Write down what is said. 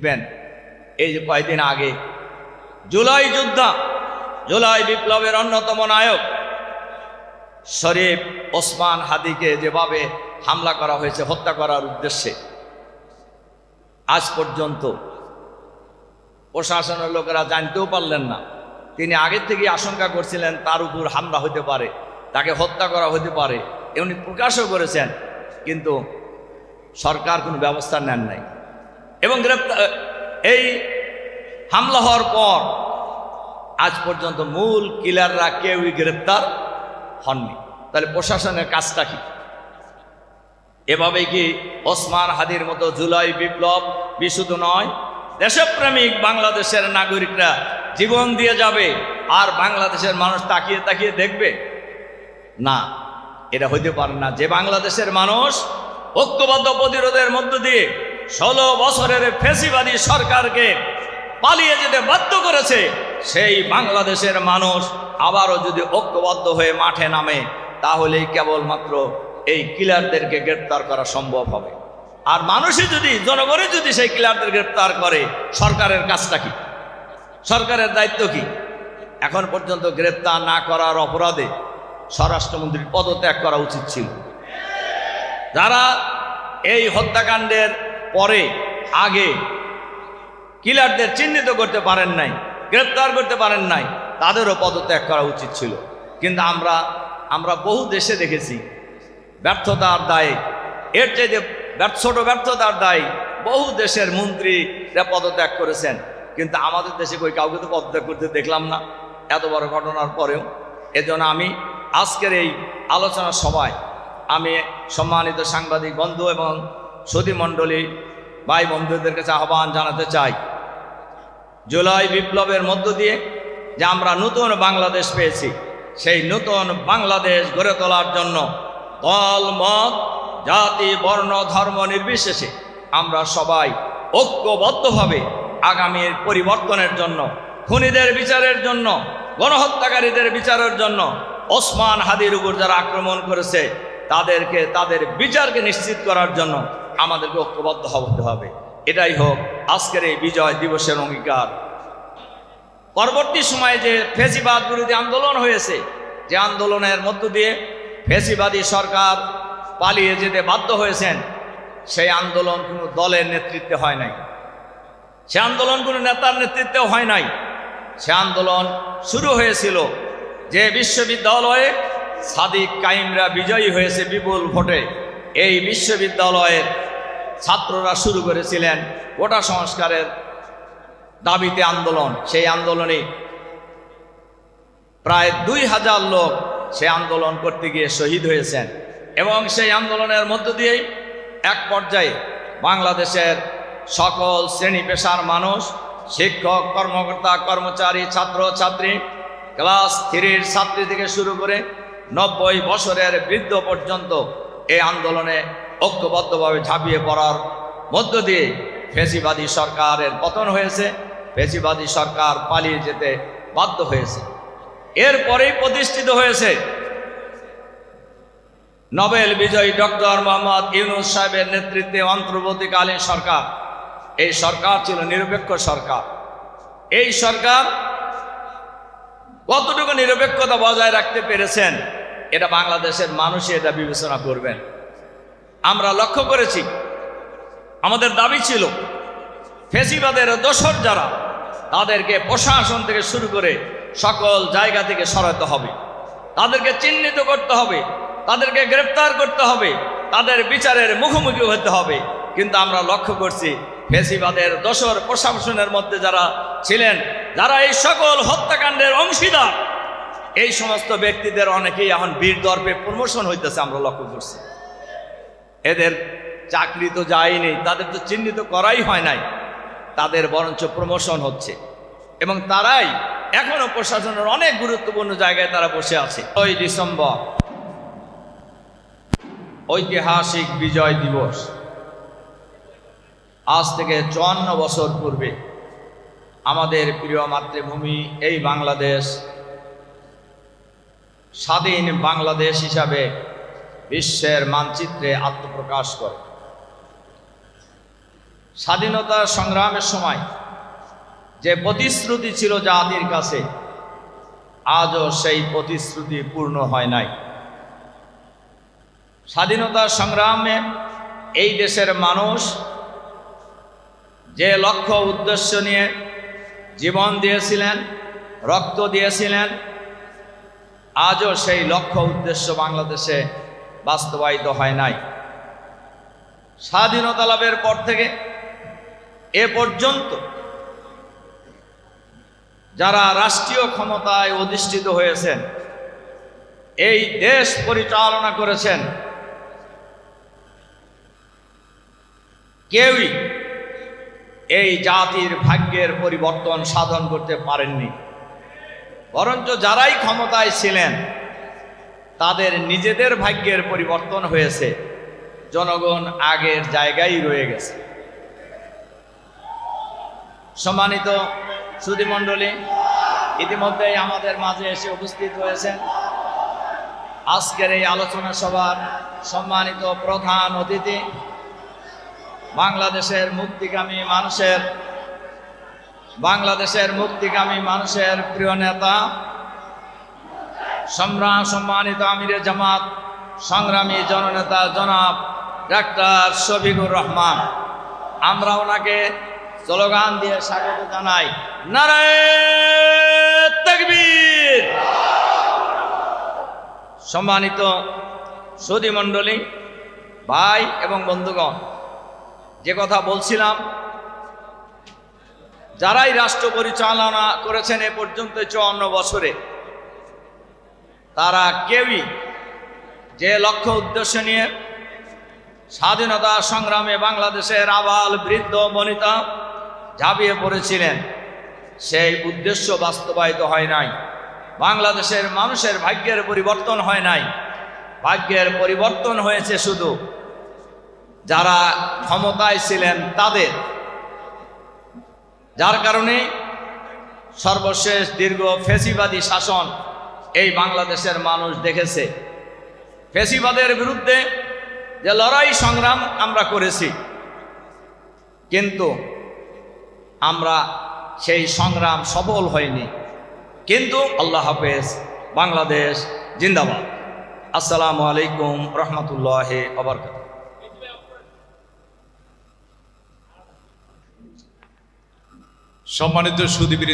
দেখবেন এই যে কয়েকদিন আগে, জুলাই যোদ্ধা, জুলাই বিপ্লবের অন্যতম নায়ক শরীফ ওসমান হাদিকে যেভাবে হামলা করা হয়েছে, হত্যা করার উদ্দেশ্যে আজ পর্যন্ত প্রশাসনের লোকেরা জানতেও পারলেন না। তিনি আগের থেকে আশঙ্কা করছিলেন তার উপর হামলা হতে পারে, তাকে হত্যা করা হতে পারে এমনি প্রকাশও করেছেন, কিন্তু সরকার কোনো ব্যবস্থা নেন নাই। এবং গ্রেপ্তার, এই হামলা হওয়ার পর আজ পর্যন্ত মূল কিলাররা কেউই গ্রেপ্তার হননি। তাহলে প্রশাসনের কাজটা কি? এভাবে কি ওসমান হাদির মতো জুলাই বিপ্লব বিশুদ্ধ নয়? দেশপ্রেমিক বাংলাদেশের নাগরিকরা জীবন দিয়ে যাবে আর বাংলাদেশের মানুষ তাকিয়ে তাকিয়ে দেখবে? না, এটা হইতে পারে না। যে বাংলাদেশের মানুষ ঐক্যবদ্ধ প্রতিরোধের মধ্য দিয়ে ষোলো বছরের ফেসিবাদী সরকারকে পালিয়ে যেতে বাধ্য করেছে, সেই বাংলাদেশের মানুষ আবারও যদি ঐক্যবদ্ধ হয়ে মাঠে নামে, তাহলেই কেবলমাত্র এই কিলারদেরকে গ্রেপ্তার করা সম্ভব হবে। আর মানুষই যদি, জনগণই যদি সেই কিলারদের গ্রেপ্তার করে, সরকারের কাজটা কি? সরকারের দায়িত্ব কি? এখন পর্যন্ত গ্রেপ্তার না করার অপরাধে স্বরাষ্ট্রমন্ত্রীর পদত্যাগ করা উচিত ছিল। যারা এই হত্যাকাণ্ডের পরে, আগে কিলারদের চিহ্নিত করতে পারেন নাই, গ্রেপ্তার করতে পারেন নাই, তাদেরও পদত্যাগ করা উচিত ছিল। কিন্তু আমরা আমরা বহু দেশে দেখেছি, ব্যর্থতার দায়ে, এর চাইতে ছোট ব্যর্থতার দায় বহু দেশের মন্ত্রীরা পদত্যাগ করেছেন। কিন্তু আমাদের দেশে কই কাউকে তো পদত্যাগ করতে দেখলাম না, এত বড় ঘটনার পরেও। এজন্য আমি আজকের এই আলোচনা সভায় আমি সম্মানিত সাংবাদিক বন্ধু এবং সতী মণ্ডলী, ভাই বন্ধুদের কাছে আহ্বান জানাতে চাই। জুলাই বিপ্লবের মধ্য দিয়ে যে আমরা নতুন বাংলাদেশ পেয়েছি, সেই নতুন বাংলাদেশ গড়ে তোলার জন্য দল, মত, জাতি, বর্ণ, ধর্ম নির্বিশেষে আমরা সবাই ঐক্যবদ্ধভাবে আগামীর পরিবর্তনের জন্য, খুনিদের বিচারের জন্য, গণহত্যাকারীদের বিচারের জন্য ওসমান হাদির উপর যারা আক্রমণ করেছে, তাদেরকে, তাদের বিচারকে নিশ্চিত করার জন্য আমাদেরকে ঐক্যবদ্ধ হতে হবে। এটাই হোক, আজকের এই বিজয় দিবসের অঙ্গীকার। পরবর্তী সময়ে যে ফেসিবাদ বিরোধী আন্দোলন হয়েছে, যে আন্দোলনের মধ্য দিয়ে ফেসিবাদী সরকার পালিয়ে যেতে বাধ্য হয়েছেন, সেই আন্দোলন কোনো দলের নেতৃত্বে হয় নাই। সে আন্দোলন কোনো নেতার নেতৃত্বেও হয় নাই। সে আন্দোলন শুরু হয়েছিল যে বিশ্ববিদ্যালয়ে সাদিক কাইমরা বিজয়ী হয়েছে বিপুল ভোটে। এই বিশ্ববিদ্যালয়ের ছাত্ররা শুরু করেছিলেন কোটা সংস্কারের দাবিতে আন্দোলন। সেই আন্দোলনে প্রায় দুই হাজার লোক সেই আন্দোলন করতে গিয়ে শহীদ হয়েছেন এবং সেই আন্দোলনের মধ্য দিয়েই এক পর্যায়ে বাংলাদেশের সকল শ্রেণি পেশার মানুষ, শিক্ষক, কর্মকর্তা, কর্মচারী, ছাত্র, ছাত্রী, ক্লাস থ্রির ছাত্রী থেকে শুরু করে নব্বই বছরের বৃদ্ধ পর্যন্ত এই আন্দোলনে ঐক্যবদ্ধভাবে ঝাঁপিয়ে পড়ার মধ্য দিয়ে ফেসিবাদী সরকারের পতন হয়েছে। ফেসিবাদী সরকার পালিয়ে যেতে বাধ্য হয়েছে। এরপরেই প্রতিষ্ঠিত হয়েছে নোবেল বিজয়ী ডক্টর মোহাম্মদ ইউনুস সাহেবের নেতৃত্বে অন্তর্বর্তীকালীন সরকার। এই সরকার ছিল নিরপেক্ষ সরকার। এই সরকার কতটুকু নিরপেক্ষতা বজায় রাখতে পেরেছেন, এটা বাংলাদেশের মানুষই এটা বিবেচনা করবেন। আমরা লক্ষ্য করেছি। আমাদের দাবি ছিল, ফেসিবাদের দোসর যারা, তাদেরকে প্রশাসন থেকে শুরু করে সকল জায়গা থেকে সরাতে হবে। তাদেরকে চিহ্নিত করতে হবে, তাদেরকে গ্রেপ্তার করতে হবে, তাদের বিচারের মুখোমুখি হতে হবে। কিন্তু আমরা লক্ষ্য করছি, ফেসিবাদের দোসর প্রশাসনের মধ্যে যারা ছিলেন, যারা এই সকল হত্যাকাণ্ডের অংশীদার, এই সমস্ত ব্যক্তিদের অনেকেই এখন বীর দর্পে প্রমোশন হইতেছে আমরা লক্ষ্য করছি। এদের চাকরি তো যায়নি, তাদের তো চিহ্নিত করাই হয় নাই, তাদের বরঞ্চ প্রমোশন হচ্ছে। এবং তারাই এখনও প্রশাসনের অনেক গুরুত্বপূর্ণ জায়গায় তারা বসে আছে। ওই ডিসেম্বর, ঐতিহাসিক বিজয় দিবস। আজ থেকে চুয়ান্ন বছর পূর্বে আমাদের প্রিয় মাতৃভূমি এই বাংলাদেশ, স্বাধীন বাংলাদেশ হিসাবে বিশ্বের মানচিত্রে আত্মপ্রকাশ করে। স্বাধীনতা সংগ্রামের সময় যে প্রতিশ্রুতি ছিল জাতির কাছে, আজও সেই প্রতিশ্রুতি পূর্ণ হয় নাই। স্বাধীনতা সংগ্রামে এই দেশের মানুষ যে লক্ষ্য উদ্দেশ্য নিয়ে জীবন দিয়েছিলেন, রক্ত দিয়েছিলেন, আজও সেই লক্ষ্য উদ্দেশ্য বাংলাদেশে বাস্তবায়িত হয় নাই। স্বাধীনতা লাভের পর থেকে এ পর্যন্ত যারা রাষ্ট্রীয় ক্ষমতায় অধিষ্ঠিত হয়েছেন, এই দেশ পরিচালনা করেছেন কেউই এই জাতির ভাগ্যের পরিবর্তন সাধন করতে পারেননি। বরঞ্চ যারাই ক্ষমতায় ছিলেন তাদের নিজেদের ভাগ্যের পরিবর্তন হয়েছে। জনগণ আগের জায়গায় রয়ে গেছে। সম্মানিত সুধীমণ্ডলী, ইতিমধ্যেই আমাদের মাঝে এসে উপস্থিত হয়েছেন। আজকের এই আলোচনা সভার সম্মানিত প্রধান অতিথি বাংলাদেশের মুক্তিকামী মানুষের, বাংলাদেশের মুক্তিকামী মানুষের প্রিয় নেতা সম্রাট সম্মানিত আমিরে জামাত, সংগ্রামী জননেতা জনাব ডাক্তার শফিকুর রহমান, আমরা ওনাকে স্লোগান দিয়ে স্বাগত জানাই। নারায়ণ সম্মানিত সুদী মণ্ডলী, ভাই এবং বন্ধুগণ, যে কথা বলছিলাম, যারাই রাষ্ট্র পরিচালনা করেছেন এ পর্যন্ত চুয়ান্ন বছরে তারা কেউই যে লক্ষ্য উদ্দেশ্য নিয়ে স্বাধীনতা সংগ্রামে বাংলাদেশের আবাল বৃদ্ধ বনিতা ঝাঁপিয়ে পড়েছিলেন, সেই উদ্দেশ্য বাস্তবায়িত হয় নাই। বাংলাদেশের মানুষের ভাগ্যের পরিবর্তন হয় নাই। ভাগ্যের পরিবর্তন হয়েছে শুধু যারা ক্ষমতায় ছিলেন তাদের। যার কারণে সর্বশেষ দীর্ঘ ফেসিবাদী শাসন এই বাংলাদেশের মানুষ দেখেছে। ফেসিবাদের বিরুদ্ধে যে লড়াই সংগ্রাম আমরা করেছি, কিন্তু আমরা সেই সংগ্রাম সফল হয়নি। কিন্তু আল্লাহ হাফেজ, বাংলাদেশ জিন্দাবাদ। আসসালামু আলাইকুম রহমতুল্লাহ আবরকাত সম্মানিত সুদীপীর